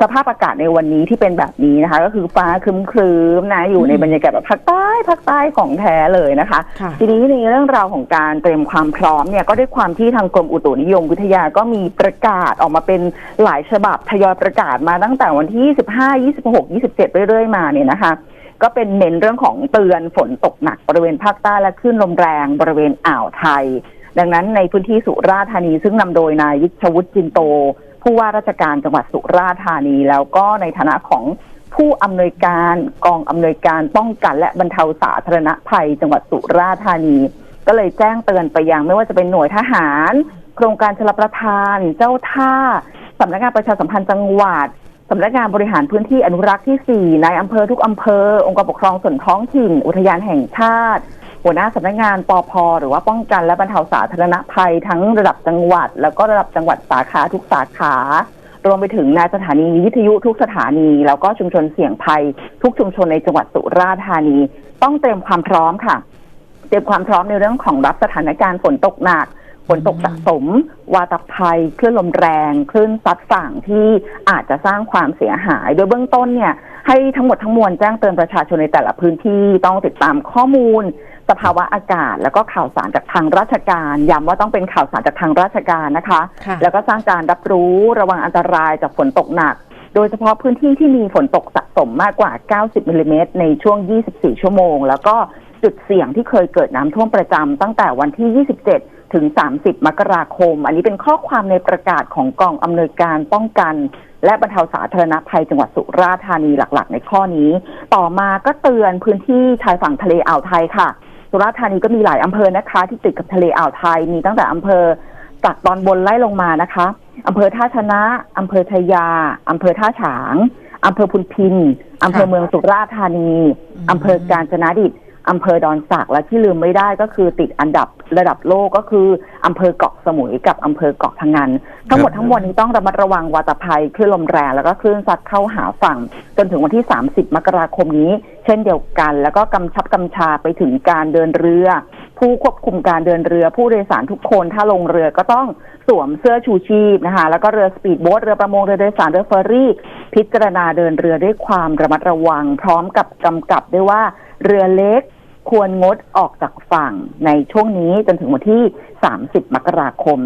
สภาพอากาศในวันนี้ที่เป็นแบบนี้นะคะ ก็คือฟ้าครึ้มๆนะอยู่ในอืมบรรยากาศแบบภาคใต้ภาคใต้ของแท้เลยนะคะค่ะทีนี้ในเรื่องราวของการเตรียมความพร้อมเนี่ยก็ด้วยความที่ทางกรมอุตุนิยมวิทยาก็มีประกาศออกมาเป็นหลายฉบับทยอยประกาศมาตั้งแต่วันที่ 25 26 27 เรื่อยๆมาเนี่ยนะคะก็เป็นเน้นเรื่องของเตือนฝนตกหนักบริเวณภาคใต้และคลื่นลมแรงบริเวณอ่าวไทย ดังนั้นในพื้นที่สุราษฎร์ธานีซึ่งนำโดยนายวิชวุฒิจินโต ผู้ว่าราชการจังหวัดสุราษฎร์ธานี แล้วก็ในฐานะของผู้อำนวยการกองอำนวยการป้องกัน และบรรเทาสาธารณภัย จังหวัดสุราษฎร์ธานี ก็เลยแจ้งเตือนไปยังไม่ว่าจะเป็นหน่วยทหาร โครงการชลประทาน เจ้าท่าสำนักงานประชาสัมพันธ์จังหวัดสำนักงานบริหารพื้นที่อนุรักษ์ที่ 4 ในอำเภอทุกอำเภอ องค์กรปกครองส่วนท้องถิ่น อุทยานแห่งชาติ หัวหน้าสำนักงานปอพหรือว่าป้องกันและบรรเทาสาธารณภัยทั้งระดับจังหวัด แล้วก็ระดับจังหวัดสาขาทุกสาขารวมไปถึงในสถานีวิทยุทุกสถานี แล้วก็ชุมชนเสี่ยงภัย ทุกชุมชนในจังหวัดสุราษฎร์ธานี ต้องเตรียมความพร้อมค่ะ เตรียมความพร้อมในเรื่องของรับสถานการณ์ฝนตกหนักฝนตกสะสม วาตภัย คลื่นลมแรง คลื่นซัดฝั่งที่อาจจะสร้างความเสียหาย โดยเบื้องต้นเนี่ย ให้ทั้งหมดทั้งมวลแจ้งเตือนประชาชนในแต่ละพื้นที่ต้องติดตามข้อมูล สภาวะอากาศ แล้วก็ข่าวสารจากทางราชการย้ำว่าต้องเป็นข่าวสารจากทางราชการนะคะค่ะแล้วก็สร้างการรับรู้ระวังอันตรายจากฝนตกหนัก โดยเฉพาะพื้นที่ที่มีฝนตกสะสมมากกว่า 90มิลลิเมตรในช่วง 24 ชั่วโมง แล้วก็จุดเสี่ยงที่เคยเกิดน้ำท่วมประจำตั้งแต่วันที่ 27 ถึง 30 มกราคม อันนี้เป็นข้อความในประกาศของกองอำนวยการป้องกัน และบรรเทาสาธารณภัยจังหวัดสุราษฎร์ธานีหลักๆ ในข้อนี้ ต่อมาก็เตือนพื้นที่ชายฝั่งทะเลอ่าวไทยค่ะ สุราษฎร์ธานีก็มีหลายอำเภอนะคะ ที่ติดกับทะเลอ่าวไทยมีตั้งแต่อำเภอจากตอนบนไล่ลงมานะคะอำเภอท่าชนะอำเภอชายาอำเภอท่าฉางอำเภอพุนพินอำเภอค่ะเมืองสุราษฎร์ธานีอืมอำเภอกาญจนดิต อำเภอดอนสักและที่ลืมไม่ได้ก็คือติดอันดับระดับโลกก็คืออำเภอเกาะสมุยกับอำเภอเกาะพะงันทั้งหมดครับทั้งมวลนี้ต้องระมัดระวังวาตภัยคลื่นลมแรงแล้วก็คลื่นซัดเข้าหาฝั่ง จนถึงวันที่ 30 มกราคมนี้ เช่นเดียวกัน แล้วก็กำชับกำชาไปถึงการเดินเรือ ผู้ควบคุมการเดินเรือ ผู้โดยสารทุกคนถ้าลงเรือก็ต้องสวมเสื้อชูชีพนะคะแล้วก็เรือสปีดโบ๊ทเรือประมงเรือโดยสารเรือเฟอร์รี่ พิจารณาเดินเรือด้วยความระมัดระวัง พร้อมกับกำกับด้วยว่าเรือเล็ก ควรงดออกจากฝั่งในช่วงนี้จนถึงวันที่ 30 มกราคม